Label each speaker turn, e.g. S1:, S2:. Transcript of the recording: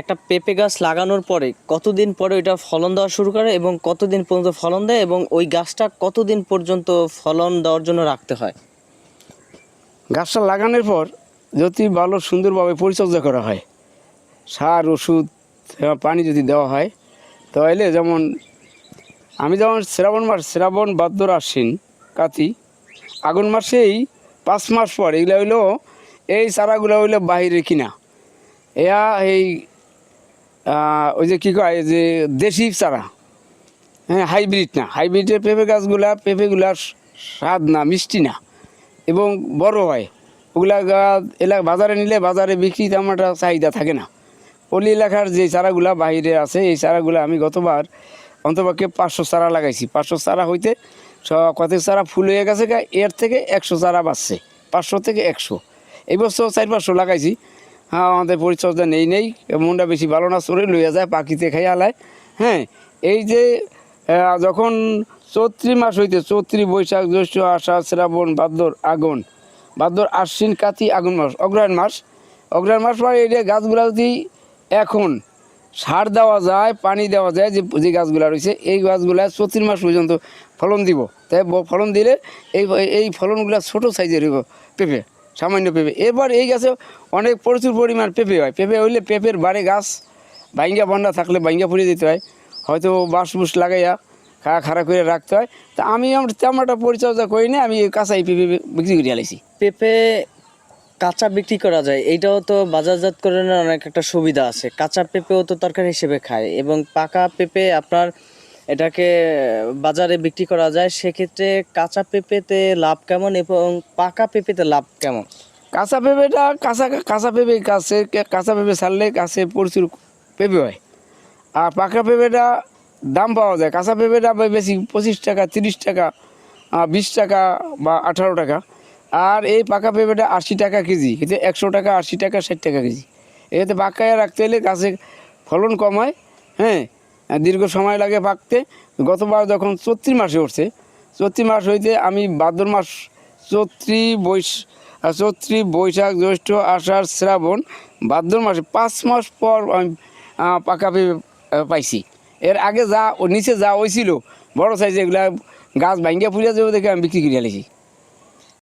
S1: একটা পেঁপে গাছ লাগানোর পরে কতদিন পরে ওইটা ফলন দেওয়া শুরু করে এবং কতদিন পর্যন্ত ফলন দেয় এবং ওই গাছটা কতদিন পর্যন্ত ফলন দেওয়ার জন্য রাখতে হয়?
S2: গাছটা লাগানোর পর যদি ভালো সুন্দরভাবে পরিচর্যা করা হয়, সার, ওষুধ এবং পানি যদি দেওয়া হয়, তাহলে যেমন আমি যেমন শ্রাবণ মাস, শ্রাবণ, ভাদ্র, আশ্বিন, কাতি, আগুন মাসেই পাঁচ মাস পর এগুলো হইল এই চারাগুলো হইল বাহিরে কিনা। এয়া এই ওই যে কী কয় যে দেশি চারা। হ্যাঁ হাইব্রিড না। হাইব্রিডের পেঁপে গাছগুলা পেঁপেগুলা স্বাদ না, মিষ্টি না। এবং বড় হয়। ওগুলা গাছ এলাকা বাজারে নিলে বাজারে বিক্রি একটা চাহিদা থাকে না। পল্লী এলাকার যে চারাগুলা বাইরে আছে, এই চারাগুলা আমি গতবার অন্তপক্ষে পাঁচশো চারা লাগাইছি। পাঁচশো চারা হইতে কত চারা ফুল হয়ে গেছে এর থেকে একশো চারা বাড়ছে পাঁচশো থেকে একশো। এই বছর চার পাঁচশো লাগাইছি। হ্যাঁ আমাদের পরিচর্যা নেই নেই। মনটা বেশি ভালো না চলে লইয়া যায়, পাখিতে খাই আলায় হ্যাঁ এই যে যখন চৈত্রি মাস হইতে, চৈত্রি বৈশাখ, জ্যৈষ্ঠ আষাঢ়, শ্রাবণ, ভাদ্র আগুন ভাদ্র, আশ্বিন, কাতি আগুন মাস, অগ্রহায়ণ মাস। অগ্রহায়ণ মাস মানে যে গাছগুলা যদি এখন সার দেওয়া যায়, পানি দেওয়া যায়, যে যে গাছগুলা রয়েছে, এই গাছগুলা চৈত্রি মাস পর্যন্ত ফলন দিব। তাই ফলন দিলে এই এই ফলনগুলা ছোটো সাইজের হইব পেঁপে। সামান্য পেঁপে। এবার এই গাছে অনেক প্রচুর পরিমাণ পেঁপে হয়। পেঁপে হইলে পেঁপের বাড়ি গাছ বাইঙ্গা বন্ডা থাকলে বাইঙ্গা পুড়িয়ে দিতে হয়। হয়তো বাঁশ বুস লাগাইয়া খাড়া খাড়া করে রাখতে হয়। তা আমি আমার তেমন একটা পরিচর্যা করি না আমি কাঁচাই পেঁপে বিক্রি করে আলাইছি
S1: পেঁপে কাঁচা বিক্রি করা যায়। এইটাও তো বাজারজাতকরণের অনেক একটা সুবিধা আছে। কাঁচা পেঁপেও তো তরকারি হিসেবে খায় এবং পাকা পেঁপে আপনার এটাকে বাজারে বিক্রি করা যায়, সেক্ষেত্রে কাঁচা পেঁপেতে লাভ কেমন এবং পাকা পেঁপেতে লাভ কেমন?
S2: কাঁচা পেঁপেটা কাঁচা কাঁচা পেঁপে গাছে কাঁচা পেঁপে ছাড়লে গাছে প্রচুর পেঁপে হয়। আর পাকা পেঁপেটা দাম পাওয়া যায়। কাঁচা পেঁপেটা বেশি পঁচিশ টাকা, তিরিশ টাকা বিশ টাকা বা আঠারো টাকা। আর এই পাকা পেঁপেটা আশি টাকা কেজি, এতে একশো টাকা, আশি টাকা, ষাট টাকা কেজি। এতে পাকায় রাখতে হলে গাছে ফলন কম হয়? দীর্ঘ সময় লাগে পাকতে। গতবার যখন চৈত্রি মাসে উঠছে, চৈত্রি মাস হইতে আমি ভাদ্র মাস, চৈত্রি বৈশ চৈত্রি বৈশাখ, জ্যৈষ্ঠ, আষাঢ়, শ্রাবণ, ভাদ্র মাসে পাঁচ মাস পর আমি পাকা পেঁপে পাইছি। এর আগে যা, নিচে যা হয়েছিল বড় সাইজে এগুলা গাছ ভাঙ্গিয়া ফুরিয়া যাবে দেখে আমি বিক্রি করে আলেছি